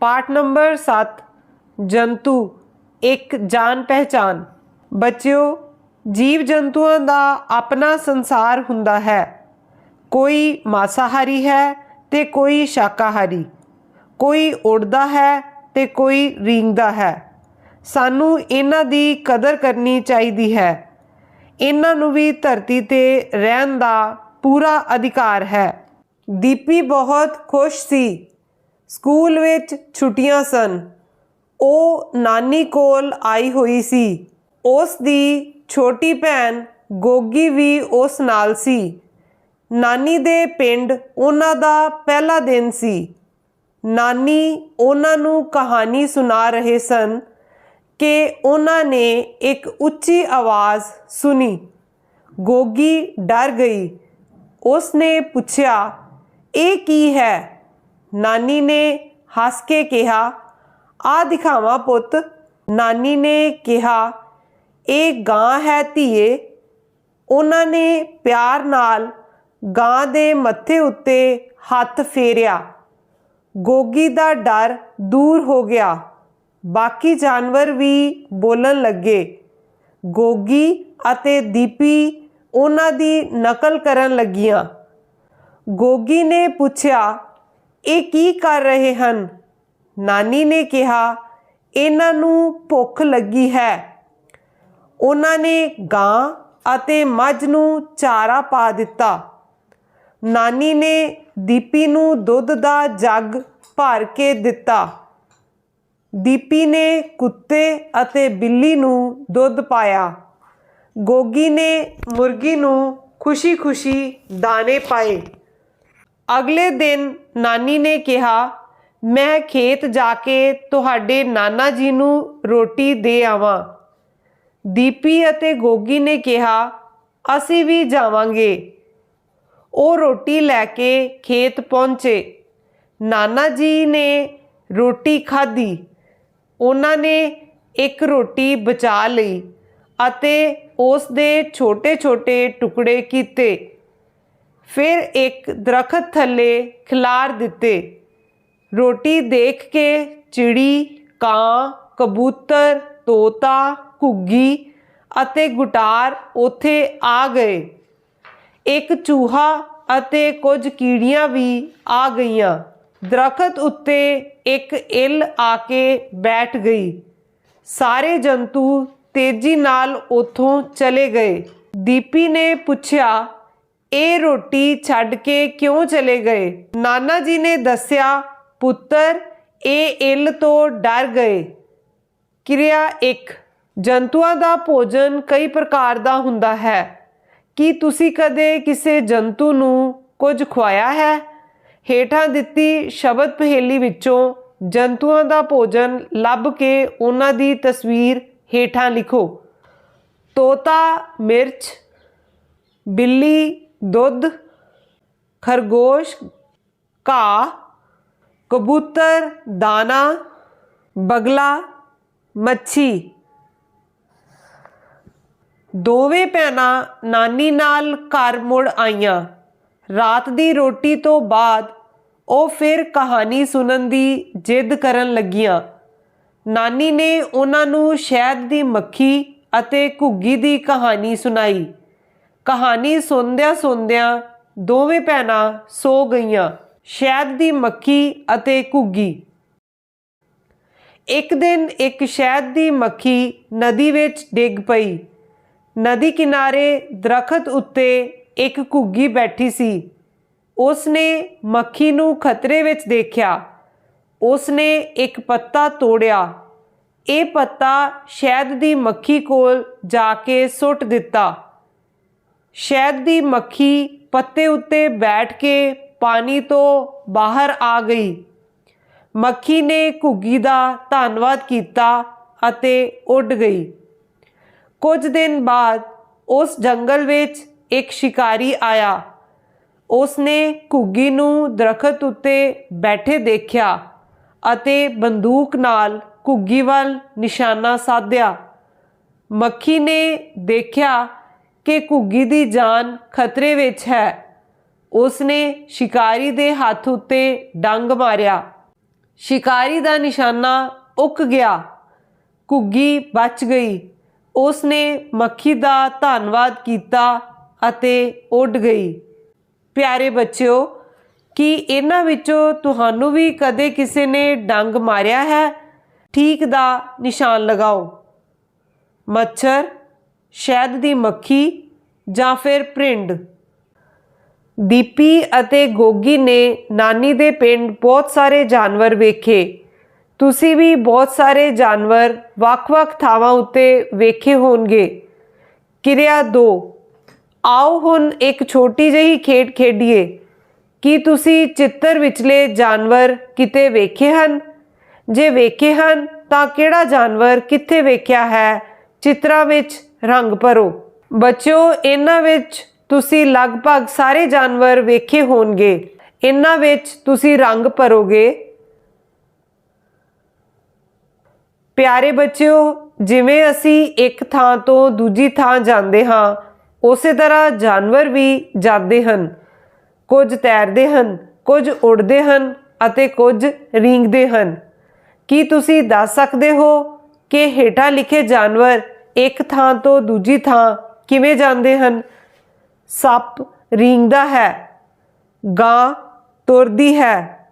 ਪਾਠ ਨੰਬਰ 7 ਜੰਤੂ, ਇੱਕ ਜਾਣ ਪਹਿਚਾਨ। ਬੱਚਿਓ ਜੀਵ ਜੰਤੂਆਂ ਦਾ ਆਪਣਾ ਸੰਸਾਰ ਹੁੰਦਾ ਹੈ। ਕੋਈ ਮਾਸਾਹਾਰੀ ਹੈ ਤੇ ਕੋਈ ਸ਼ਾਕਾਹਾਰੀ। ਕੋਈ ਉੜਦਾ ਹੈ ਤੇ ਕੋਈ ਰੀਂਗਦਾ ਹੈ। ਸਾਨੂੰ ਇਹਨਾਂ ਦੀ ਕਦਰ ਕਰਨੀ ਚਾਹੀਦੀ ਹੈ। ਇਹਨਾਂ ਨੂੰ ਵੀ ਧਰਤੀ ਤੇ ਰਹਿਣ ਦਾ ਪੂਰਾ ਅਧਿਕਾਰ ਹੈ। ਦੀਪੀ ਬਹੁਤ ਖੁਸ਼ ਸੀ। ਸਕੂਲ ਵਿੱਚ ਛੁੱਟੀਆਂ ਸਨ। ਉਹ ਨਾਨੀ ਕੋਲ ਆਈ ਹੋਈ ਸੀ। ਉਸ ਦੀ ਛੋਟੀ ਭੈਣ ਗੋਗੀ ਵੀ ਉਸ ਨਾਲ ਸੀ। ਨਾਨੀ ਦੇ ਪਿੰਡ ਉਹਨਾਂ ਦਾ ਪਹਿਲਾ ਦਿਨ ਸੀ। ਨਾਨੀ ਉਹਨਾਂ ਨੂੰ ਕਹਾਣੀ ਸੁਣਾ ਰਹੇ ਸਨ ਕਿ ਉਹਨਾਂ ਨੇ ਇੱਕ ਉੱਚੀ ਆਵਾਜ਼ ਸੁਣੀ। ਗੋਗੀ ਡਰ ਗਈ। ਉਸ ਨੇ ਪੁੱਛਿਆ, ਇਹ ਕੀ ਹੈ? ਨਾਨੀ ਨੇ ਹੱਸ ਕੇ ਕਿਹਾ, ਆ ਦਿਖਾਵਾਂ ਪੁੱਤ। ਨਾਨੀ ਨੇ ਕਿਹਾ, ਇਹ ਗਾਂ ਹੈ ਧੀਏ। ਉਹਨਾਂ ਨੇ ਪਿਆਰ ਨਾਲ ਗਾਂ ਦੇ ਮੱਥੇ ਉੱਤੇ ਹੱਥ ਫੇਰਿਆ। ਗੋਗੀ ਦਾ ਡਰ ਦੂਰ ਹੋ ਗਿਆ। ਬਾਕੀ ਜਾਨਵਰ ਵੀ ਬੋਲਣ ਲੱਗੇ। ਗੋਗੀ ਅਤੇ ਦੀਪੀ ਉਹਨਾਂ ਦੀ ਨਕਲ ਕਰਨ ਲੱਗੀਆਂ। ਗੋਗੀ ਨੇ ਪੁੱਛਿਆ ਇਹ ਕੀ ਕਰ ਰਹੇ ਹਨ? ਨਾਨੀ ਨੇ ਕਿਹਾ, ਇਹਨਾਂ ਨੂੰ ਭੁੱਖ ਲੱਗੀ ਹੈ। ਉਹਨਾਂ ਨੇ ਗਾਂ ਅਤੇ ਮੱਝ ਨੂੰ ਚਾਰਾ ਪਾ ਦਿੱਤਾ। ਨਾਨੀ ਨੇ ਦੀਪੀ ਨੂੰ ਦੁੱਧ ਦਾ ਜੱਗ ਭਰ ਕੇ ਦਿੱਤਾ। ਦੀਪੀ ਨੇ ਕੁੱਤੇ ਅਤੇ ਬਿੱਲੀ ਨੂੰ ਦੁੱਧ ਪਾਇਆ। ਗੋਗੀ ਨੇ ਮੁਰਗੀ ਨੂੰ ਖੁਸ਼ੀ-ਖੁਸ਼ੀ ਦਾਣੇ ਪਾਏ। ਅਗਲੇ ਦਿਨ ਨਾਨੀ ਨੇ ਕਿਹਾ, ਮੈਂ ਖੇਤ ਜਾ ਕੇ ਤੁਹਾਡੇ ਨਾਨਾ ਜੀ ਨੂੰ ਰੋਟੀ ਦੇ ਆਵਾਂ। ਦੀਪੀ ਅਤੇ ਗੋਗੀ ਨੇ ਕਿਹਾ, ਅਸੀਂ ਵੀ ਜਾਵਾਂਗੇ। ਉਹ ਰੋਟੀ ਲੈ ਕੇ ਖੇਤ ਪਹੁੰਚੇ। ਨਾਨਾ ਜੀ ਨੇ ਰੋਟੀ ਖਾਧੀ। ਉਹਨਾਂ ਨੇ ਇੱਕ ਰੋਟੀ ਬਚਾ ਲਈ ਅਤੇ ਉਸ ਦੇ ਛੋਟੇ-ਛੋਟੇ ਟੁਕੜੇ ਕੀਤੇ। ਫਿਰ ਇੱਕ ਦਰਖਤ ਥੱਲੇ ਖਿਲਾਰ ਦਿੱਤੇ। ਰੋਟੀ ਦੇਖ ਕੇ ਚਿੜੀ, ਕਾਂ, ਕਬੂਤਰ, ਤੋਤਾ, ਘੁੱਗੀ ਅਤੇ ਗੁਟਾਰ ਉੱਥੇ ਆ ਗਏ। ਇੱਕ ਚੂਹਾ ਅਤੇ ਕੁਝ ਕੀੜੀਆਂ ਵੀ ਆ ਗਈਆਂ। ਦਰਖਤ ਉੱਤੇ ਇੱਕ ਇੱਲ ਆ ਕੇ ਬੈਠ ਗਈ। ਸਾਰੇ ਜੰਤੂ ਤੇਜ਼ੀ ਨਾਲ ਉੱਥੋਂ ਚਲੇ ਗਏ। ਦੀਪੀ ਨੇ ਪੁੱਛਿਆ ਇਹ ਰੋਟੀ ਛੱਡ ਕੇ ਕਿਉਂ ਚਲੇ ਗਏ? ਨਾਨਾ ਜੀ ਨੇ ਦੱਸਿਆ, ਪੁੱਤਰ, ਇਹ ਇੱਲ ਤੋਂ ਡਰ ਗਏ। ਕਿਰਿਆ 1 ਜੰਤੂਆਂ ਦਾ ਭੋਜਨ ਕਈ ਪ੍ਰਕਾਰ ਦਾ ਹੁੰਦਾ ਹੈ। ਕੀ ਤੁਸੀਂ ਕਦੇ ਕਿਸੇ ਜੰਤੂ ਨੂੰ ਕੁਝ ਖਵਾਇਆ ਹੈ? ਹੇਠਾਂ ਦਿੱਤੀ ਸ਼ਬਦ ਪਹੇਲੀ ਵਿੱਚੋਂ ਜੰਤੂਆਂ ਦਾ ਭੋਜਨ ਲੱਭ ਕੇ ਉਹਨਾਂ ਦੀ ਤਸਵੀਰ ਹੇਠਾਂ ਲਿਖੋ। ਤੋਤਾ, ਮਿਰਚ, ਬਿੱਲੀ ਦੁੱਧ, ਖਰਗੋਸ਼, ਘਾਹ, ਕਬੂਤਰ, ਦਾਣਾ, ਬਗਲਾ, ਮੱਛੀ। ਦੋਵੇਂ ਭੈਣਾਂ ਨਾਨੀ ਨਾਲ ਘਰ ਮੁੜ ਆਈਆਂ। ਰਾਤ ਦੀ ਰੋਟੀ ਤੋਂ ਬਾਅਦ ਉਹ ਫਿਰ ਕਹਾਣੀ ਸੁਣਨ ਦੀ ਜਿੱਦ ਕਰਨ ਲੱਗੀਆਂ। ਨਾਨੀ ਨੇ ਉਹਨਾਂ ਨੂੰ ਸ਼ਹਿਦ ਦੀ ਮੱਖੀ ਅਤੇ ਘੁੱਗੀ ਦੀ ਕਹਾਣੀ ਸੁਣਾਈ। ਕਹਾਣੀ ਸੁਣਦਿਆਂ ਸੁਣਦਿਆਂ ਦੋਵੇਂ ਭੈਣਾਂ ਸੋ ਗਈਆਂ, ਸ਼ਹਿਦ ਦੀ ਮੱਖੀ ਅਤੇ ਘੁੱਗੀ। ਇੱਕ ਦਿਨ ਇੱਕ ਸ਼ਹਿਦ ਦੀ ਮੱਖੀ ਨਦੀ ਵਿੱਚ ਡਿੱਗ ਪਈ। ਨਦੀ ਕਿਨਾਰੇ ਦਰਖਤ ਉੱਤੇ ਇੱਕ ਘੁੱਗੀ ਬੈਠੀ ਸੀ। ਉਸ ਨੇ ਮੱਖੀ ਨੂੰ ਖਤਰੇ ਵਿੱਚ ਦੇਖਿਆ। ਉਸ ਨੇ ਇੱਕ ਪੱਤਾ ਤੋੜਿਆ। ਇਹ ਪੱਤਾ ਸ਼ਹਿਦ ਦੀ ਮੱਖੀ ਕੋਲ ਜਾ ਕੇ ਸੁੱਟ ਦਿੱਤਾ। ਸ਼ਹਿਦ ਦੀ ਮੱਖੀ ਪੱਤੇ ਉੱਤੇ ਬੈਠ ਕੇ ਪਾਣੀ ਤੋਂ ਬਾਹਰ ਆ ਗਈ। ਮੱਖੀ ਨੇ ਘੁੱਗੀ ਦਾ ਧੰਨਵਾਦ ਕੀਤਾ ਅਤੇ ਉੱਡ ਗਈ। ਕੁਝ ਦਿਨ ਬਾਅਦ ਉਸ ਜੰਗਲ ਵਿੱਚ ਇੱਕ ਸ਼ਿਕਾਰੀ ਆਇਆ। ਉਸ ਨੇ ਘੁੱਗੀ ਨੂੰ ਦਰਖਤ ਉੱਤੇ ਬੈਠੇ ਦੇਖਿਆ ਅਤੇ ਬੰਦੂਕ ਨਾਲ ਘੁੱਗੀ ਵੱਲ ਨਿਸ਼ਾਨਾ ਸਾਧਿਆ। ਮੱਖੀ ਨੇ ਦੇਖਿਆ ਕਿ ਘੁੱਗੀ ਦੀ ਜਾਨ ਖਤਰੇ ਵਿੱਚ ਹੈ। ਉਸ ਨੇ ਸ਼ਿਕਾਰੀ ਦੇ ਹੱਥ ਉੱਤੇ ਡੰਗ ਮਾਰਿਆ। ਸ਼ਿਕਾਰੀ ਦਾ ਨਿਸ਼ਾਨਾ ਉੱਕ ਗਿਆ। ਘੁੱਗੀ ਬਚ ਗਈ। ਉਸ ਨੇ ਮੱਖੀ ਦਾ ਧੰਨਵਾਦ ਕੀਤਾ ਅਤੇ ਉੱਡ ਗਈ। ਪਿਆਰੇ ਬੱਚਿਓ, ਕੀ ਇਹਨਾਂ ਵਿੱਚੋਂ ਤੁਹਾਨੂੰ ਵੀ ਕਦੇ ਕਿਸੇ ਨੇ ਡੰਗ ਮਾਰਿਆ ਹੈ? ਠੀਕ ਦਾ ਨਿਸ਼ਾਨ ਲਗਾਓ। ਮੱਛਰ ਸ਼ਹਿਦ ਦੀ ਮੱਖੀ ਜਾਂ ਫਿਰ ਪ੍ਰਿੰਡ ਦੀਪੀ ਅਤੇ ਗੋਗੀ ਨੇ ਨਾਨੀ ਦੇ ਪਿੰਡ ਬਹੁਤ ਸਾਰੇ ਜਾਨਵਰ ਵੇਖੇ। ਤੁਸੀਂ ਵੀ ਬਹੁਤ ਸਾਰੇ ਜਾਨਵਰ ਵੱਖ-ਵੱਖ ਥਾਵਾਂ ਉੱਤੇ ਵੇਖੇ ਹੋਣਗੇ। ਕਿਰਿਆ 2 ਆਓ ਹੁਣ ਇੱਕ ਛੋਟੀ ਜਿਹੀ ਖੇਡ ਖੇਡੀਏ। ਕੀ ਤੁਸੀਂ ਚਿੱਤਰ ਵਿਚਲੇ ਜਾਨਵਰ ਕਿਤੇ ਵੇਖੇ ਹਨ? ਜੇ ਵੇਖੇ ਹਨ, ਤਾਂ ਕਿਹੜਾ ਜਾਨਵਰ ਕਿੱਥੇ ਵੇਖਿਆ ਹੈ? ਚਿੱਤਰਾਂ ਵਿੱਚ ਰੰਗ ਭਰੋ। ਬੱਚਿਓ, ਇਹਨਾਂ ਵਿੱਚ ਤੁਸੀਂ ਲਗਭਗ ਸਾਰੇ ਜਾਨਵਰ ਵੇਖੇ ਹੋਣਗੇ। ਇਹਨਾਂ ਵਿੱਚ ਤੁਸੀਂ ਰੰਗ ਭਰੋਗੇ। ਪਿਆਰੇ ਬੱਚਿਓ, ਜਿਵੇਂ ਅਸੀਂ ਇੱਕ ਥਾਂ ਤੋਂ ਦੂਜੀ ਥਾਂ ਜਾਂਦੇ ਹਾਂ, ਉਸੇ ਤਰ੍ਹਾਂ ਜਾਨਵਰ ਵੀ ਜਾਂਦੇ ਹਨ। ਕੁਝ ਤੈਰਦੇ ਹਨ, ਕੁਝ ਉੱਡਦੇ ਹਨ ਅਤੇ ਕੁਝ ਰੀਂਗਦੇ ਹਨ। ਕੀ ਤੁਸੀਂ ਦੱਸ ਸਕਦੇ ਹੋ ਕਿ ਹੇਠਾਂ ਲਿਖੇ ਜਾਨਵਰ ਇੱਕ ਥਾਂ ਤੋਂ ਦੂਜੀ ਥਾਂ ਕਿਵੇਂ ਜਾਂਦੇ ਹਨ? ਸੱਪ ਰੀਂਗਦਾ ਹੈ, ਗਾਂ ਤੁਰਦੀ ਹੈ,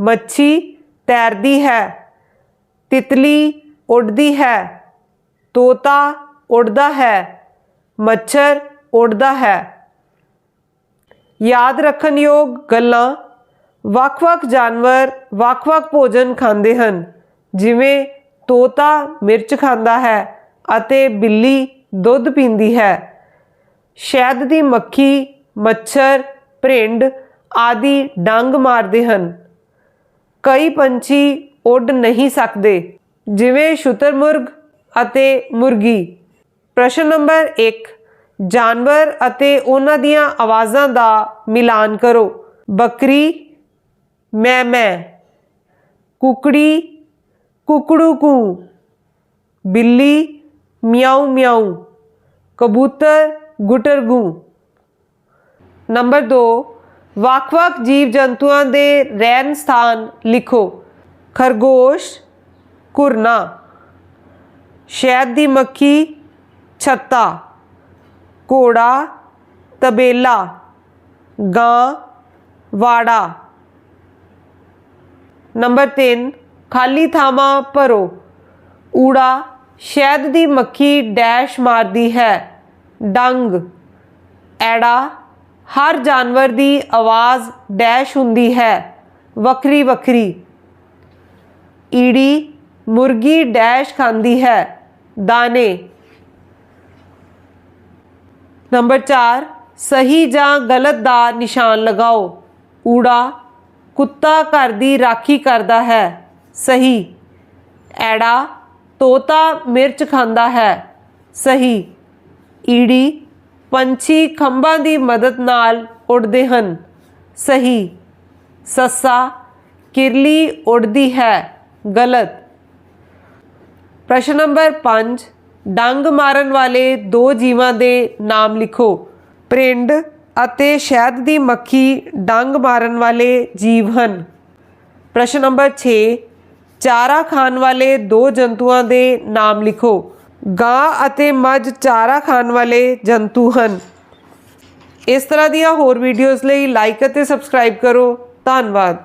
ਮੱਛੀ ਤੈਰਦੀ ਹੈ, ਤਿਤਲੀ ਉੱਡਦੀ ਹੈ, ਤੋਤਾ ਉੱਡਦਾ ਹੈ, ਮੱਛਰ ਉੱਡਦਾ ਹੈ। ਯਾਦ ਰੱਖਣ ਯੋਗ ਗੱਲਾਂ ਵੱਖ-ਵੱਖ ਜਾਨਵਰ ਵੱਖ-ਵੱਖ ਭੋਜਨ ਖਾਂਦੇ ਹਨ, ਜਿਵੇਂ ਤੋਤਾ ਮਿਰਚ ਖਾਂਦਾ ਹੈ ਅਤੇ ਬਿੱਲੀ ਦੁੱਧ ਪੀਂਦੀ ਹੈ। ਸ਼ਹਿਦ ਦੀ ਮੱਖੀ, ਮੱਛਰ, ਭਰਿੰਡ ਆਦਿ ਡੰਗ ਮਾਰਦੇ ਹਨ। ਕਈ ਪੰਛੀ ਉੱਡ ਨਹੀਂ ਸਕਦੇ, ਜਿਵੇਂ ਸ਼ੁਤਰਮੁਰਗ ਅਤੇ ਮੁਰਗੀ। ਪ੍ਰਸ਼ਨ ਨੰਬਰ 1 ਜਾਨਵਰ ਅਤੇ ਉਹਨਾਂ ਦੀਆਂ ਆਵਾਜ਼ਾਂ ਦਾ ਮਿਲਾਨ ਕਰੋ। ਬੱਕਰੀ, ਮੈਂ ਮੈਂ। ਕੁਕੜੀ ਕੁਕੜੂ ਕੂ ਬਿੱਲੀ ਮਿਆਉ ਮਿਆਉ ਕਬੂਤਰ ਗੁਟਰਗੂ ਨੰਬਰ 2 ਵੱਖ-ਵੱਖ ਜੀਵ ਜੰਤੂਆਂ ਦੇ ਰਹਿਣ ਸਥਾਨ ਲਿਖੋ। ਖਰਗੋਸ਼ ਕੁਰਨਾ ਸ਼ਹਿਦ ਦੀ ਮੱਖੀ, ਛੱਤਾ। ਘੋੜਾ, ਤਬੇਲਾ। ਗਾਂ, ਵਾੜਾ। ਨੰਬਰ 3 ਖਾਲੀ ਥਾਵਾਂ ਭਰੋ। ਊੜਾ ਸ਼ਹਿਦ ਦੀ ਮੱਖੀ ਡੈਸ਼ ਮਾਰਦੀ ਹੈ। ਡੰਗ। ਐੜਾ। ਹਰ ਜਾਨਵਰ ਦੀ ਆਵਾਜ਼ ਡੈਸ਼ ਹੁੰਦੀ ਹੈ। ਵੱਖਰੀ ਵੱਖਰੀ। ਈੜੀ। ਮੁਰਗੀ ਡੈਸ਼ ਖਾਂਦੀ ਹੈ। ਦਾਣੇ। ਨੰਬਰ 4 ਸਹੀ ਜਾਂ ਗਲਤ ਦਾ ਨਿਸ਼ਾਨ ਲਗਾਓ। ਊੜਾ। ਕੁੱਤਾ ਘਰ ਦੀ ਰਾਖੀ ਕਰਦਾ ਹੈ। ਸਹੀ। ਐੜਾ। ਤੋਤਾ ਮਿਰਚ ਖਾਂਦਾ ਹੈ। ਸਹੀ। ਈੜੀ ਪੰਛੀ ਖੰਭਾਂ ਦੀ ਮਦਦ ਨਾਲ ਉੱਡਦੇ ਹਨ। ਸਹੀ। ਸੱਸਾ ਕਿਰਲੀ ਉੱਡਦੀ ਹੈ। ਗਲਤ। ਪ੍ਰਸ਼ਨ ਨੰਬਰ 5 ਡੰਗ ਮਾਰਨ ਵਾਲੇ ਦੋ ਜੀਵਾਂ ਦੇ ਨਾਮ ਲਿਖੋ। ਪ੍ਰਿੰਡ ਅਤੇ ਸ਼ਹਿਦ ਦੀ ਮੱਖੀ ਡੰਗ ਮਾਰਨ ਵਾਲੇ ਜੀਵ ਹਨ। ਪ੍ਰਸ਼ਨ ਨੰਬਰ 6 ਚਾਰਾ ਖਾਣ ਵਾਲੇ ਦੋ ਜੰਤੂਆਂ ਦੇ ਨਾਮ ਲਿਖੋ। ਗਾਂ ਅਤੇ ਮੱਝ ਚਾਰਾ ਖਾਣ ਵਾਲੇ ਜੰਤੂ ਹਨ। ਇਸ ਤਰ੍ਹਾਂ ਦੀਆਂ ਹੋਰ ਵੀਡੀਓਜ਼ ਲਈ ਲਾਈਕ ਅਤੇ ਸਬਸਕ੍ਰਾਈਬ ਕਰੋ। ਧੰਨਵਾਦ।